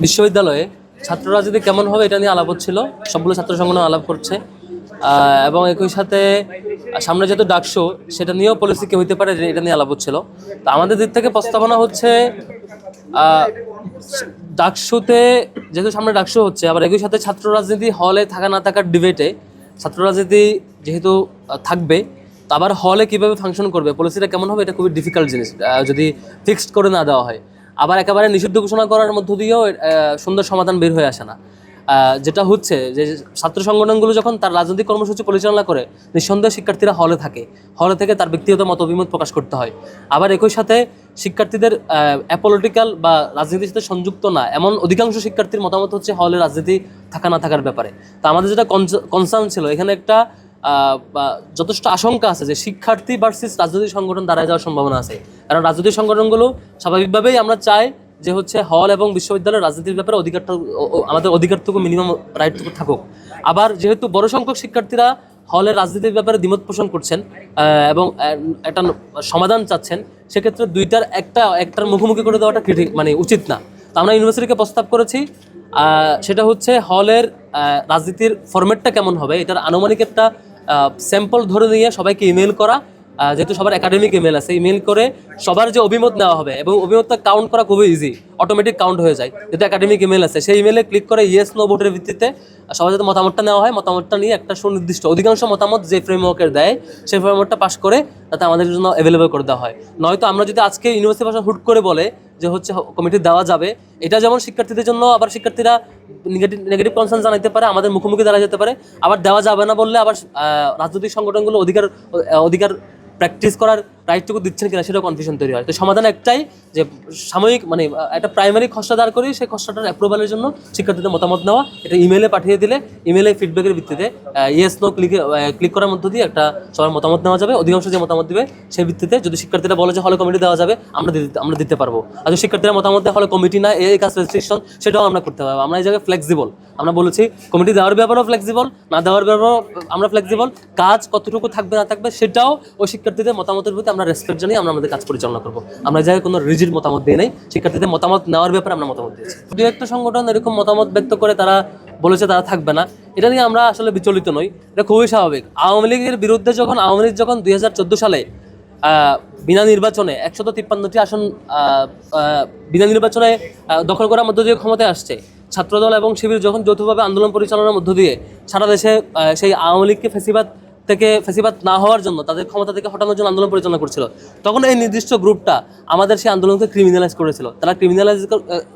বিশ্ববিদ্যালয়ে ছাত্র রাজনীতি কেমন হবে এটা নিয়ে আলাপ হচ্ছিল সবগুলো ছাত্র সংগঠন আলাপ করছে। এবং একই সাথে সামনে যেহেতু ডাকশো সেটা নিয়েও পলিসি কি হইতে পারে এটা নিয়ে আলাপ হচ্ছিল তো আমাদের দিক থেকে প্রস্তাবনা হচ্ছে আহ, ডাকসুতে যেহেতু সামনে ডাকসু হচ্ছে আবার একই সাথে ছাত্র রাজনীতি হলে থাকা না থাকার ডিবেটে ছাত্র রাজনীতি যেহেতু থাকবে তো আবার হলে কীভাবে ফাংশন করবে পলিসিটা কেমন হবে এটা খুবই ডিফিকাল্ট জিনিস যদি ফিক্সড করে না দেওয়া হয়। আবার একেবারে নিষিদ্ধ ঘোষণা করার মধ্য দিয়েও সুন্দর সমাধান বের হয়ে আসে না। যেটা হচ্ছে যে ছাত্র সংগঠনগুলো যখন তার রাজনৈতিক কর্মসূচি পরিচালনা করে, নিঃসন্দেহে শিক্ষার্থীরা হলে থাকে। হলে থেকে তার ব্যক্তিগত মত অভিমত প্রকাশ করতে হয়। আবার একই সাথে শিক্ষার্থীদের অ্যাপলিটিক্যাল বা রাজনীতির সাথে সংযুক্ত না, এমন অধিকাংশ শিক্ষার্থীর মতামত হচ্ছে হলে রাজনীতি থাকা না থাকার ব্যাপারে। তা আমাদের যেটা কনসার্ন ছিল, এখানে একটা যথেষ্ট আশঙ্কা আছে যে শিক্ষার্থী ভার্সেস রাজনৈতিক সংগঠন দাঁড়ায় যাওয়ার সম্ভাবনা আছে। কারণ রাজনৈতিক সংগঠনগুলো স্বাভাবিকভাবেই আমরা চাই যে হচ্ছে হল এবং বিশ্ববিদ্যালয়ের রাজনীতির ব্যাপারে অধিকারটা আমাদের অধিকারটুকু মিনিমাম রাইটটুকু থাকুক। আবার যেহেতু বড় সংখ্যক শিক্ষার্থীরা হলের রাজনীতির ব্যাপারে দ্বিমত পোষণ করছেন এবং একটা সমাধান চাচ্ছেন, সেক্ষেত্রে দুইটার একটা, একটার মুখোমুখি করে দেওয়াটা ক্রিটিক মানে উচিত না। তো আমরা ইউনিভার্সিটিকে প্রস্তাব করেছি সেটা হচ্ছে হলের রাজনীতির ফরম্যাটটা কেমন হবে, এটার আনুমানিক একটা স্যাম্পল ধরে নিয়ে সবাইকে ইমেল করা। যেহেতু সবার একাডেমিক ইমেল আছে ইমেল করে সবার যে অভিমত নেওয়া হবে এবং অভিমতটা কাউন্ট করা খুবই ইজি অটোমেটিক কাউন্ট হয়ে যায়। যেহেতু একাডেমিক ইমেল আছে, সেই ইমেলে ক্লিক করে ইয়েস নো ভোটের ভিত্তিতে সবার যাতে মতামতটা নেওয়া হয়, মতামতটা নিয়ে একটা সুনির্দিষ্ট অধিকাংশ মতামত যে ফ্রেমওয়ার্কের দেয়, সেই ফ্রেমওয়ার্কটা পাস করে তাতে আমাদের জন্য অ্যাভেলেবল করে দেওয়া হয়। নয়তো আমরা যদি আজকে ইউনিভার্সিটি ভাষা হুট করে বলে যে হচ্ছে কমিটি দেওয়া যাবে, এটা যেমন শিক্ষার্থীদের জন্য, আবার শিক্ষার্থীরা নেগেটিভ নেগেটিভ কনসার্ন জানাইতে পারে, আমাদের মুখোমুখি দাঁড়া যেতে পারে, আবার দেওয়া যাবে না বললে আবার রাজনৈতিক সংগঠনগুলো অধিকার অধিকার প্র্যাকটিস করার রাইটটুকু দিচ্ছেন কিনা সেটাও কনফিউশন তৈরি হয়। তো সমাধান একটাই যে সাময়িক মানে একটা প্রাইমারি খসড়া দাঁড় করি সেই খসড়াটার অ্যাপ্রুভালের জন্য শিক্ষার্থীদের মতামত নেওয়া। এটা ইমেলে পাঠিয়ে দিলে ইমেলে ফিডব্যাকের ভিত্তিতে ইয়েস নো ক্লিক ক্লিক করার মধ্য দিয়ে একটা সবার মতামত নেওয়া যাবে। অধিকাংশ যে মতামত দেবে সেই ভিত্তিতে যদি শিক্ষার্থীরা বলে যে হলে কমিটি দেওয়া যাবে, আমরা আমরা দিতে পারব। আর যদি শিক্ষার্থীরা মতামত হলে কমিটি না, এই কাজ রেস্ট্রিকশন সেটাও আমরা করতে পারব। আমরা এই জায়গায় ফ্লেক্সিবল আমরা বলেছি কমিটি দেওয়ার ব্যাপারেও ফ্লেক্সিবল না দেওয়ার ব্যাপারেও, আমরা ফ্লেক্সিবল কাজ কতটুকু থাকবে, না থাকবে, সেটাও ওই শিক্ষার্থীদের মতামতের প্রতি আমরা রেসপেক্ট জানিয়ে আমরা আমাদের কাজ পরিচালনা করব। আমরা জায়গায় কোনো রিজির মতামত দিই নাই। শিক্ষার্থীদের মতামত নেওয়ার ব্যাপারে আমরা মতামত দিয়েছি। দু একটা সংগঠন এরকম মতামত ব্যক্ত করে তারা বলেছে তারা থাকবে না, এটা নিয়ে আমরা আসলে বিচলিত নই। এটা খুবই স্বাভাবিক। আওয়ামী লীগের বিরুদ্ধে যখন, আওয়ামী লীগ যখন দুই হাজার চোদ্দ সালে বিনা নির্বাচনে একশত তিপ্পান্নটি আসন বিনা নির্বাচনে দখল করার মধ্য দিয়ে ক্ষমতায় আসছে, ছাত্রদল এবং শিবির যখন যৌথভাবে আন্দোলন পরিচালনার মধ্য দিয়ে সারা দেশে সেই আওয়ামী লীগকে ফেসিবাদ থেকে ফেসিবাদ না হওয়ার জন্য, তাদের ক্ষমতা থেকে হটানোর জন্য আন্দোলন পরিচালনা করছিল। তখন এই নির্দিষ্ট গ্রুপটা আমাদের সেই আন্দোলনকে ক্রিমিনালাইজ করেছিল। তারা ক্রিমিনালাইজ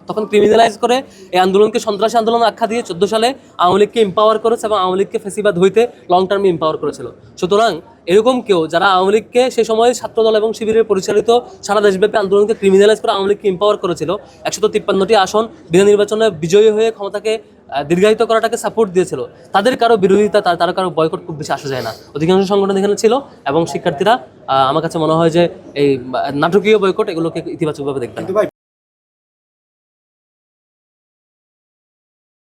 তখন ক্রিমিনালাইজ করে এই আন্দোলনকে সন্ত্রাসী আন্দোলন আখ্যা দিয়ে চোদ্দ সালে আওয়ামী লীগকে এম্পাওয়ার করেছে এবং আওয়ামী লীগকে ফেসিবাদ হইতে লং টার্মে এম্পাওয়ার করেছিল। সুতরাং এরকম কেউ যারা আওয়ামী লীগকে সেই সময় ছাত্রদল এবং শিবিরের পরিচালিত সারা দেশব্যাপী আন্দোলনকে ক্রিমিনালাইজ করে আওয়ামী লীগকে এম্পাওয়ার করেছিল, একশত তিপ্পান্নটি আসন বিনা নির্বাচনে বিজয়ী হয়ে ক্ষমতাকে দীর্ঘায়িত করাটাকে সাপোর্ট দিয়েছিল তাদের কারও বিরোধিতা, তার কারও বয়কট খুব বেশি আসা যায় না অধিকাংশ সংগঠন এখানে ছিল এবং শিক্ষার্থীরা আমার কাছে মনে হয় যে এই নাটকীয় বয়কট এগুলোকে ইতিবাচকভাবে দেখবে না।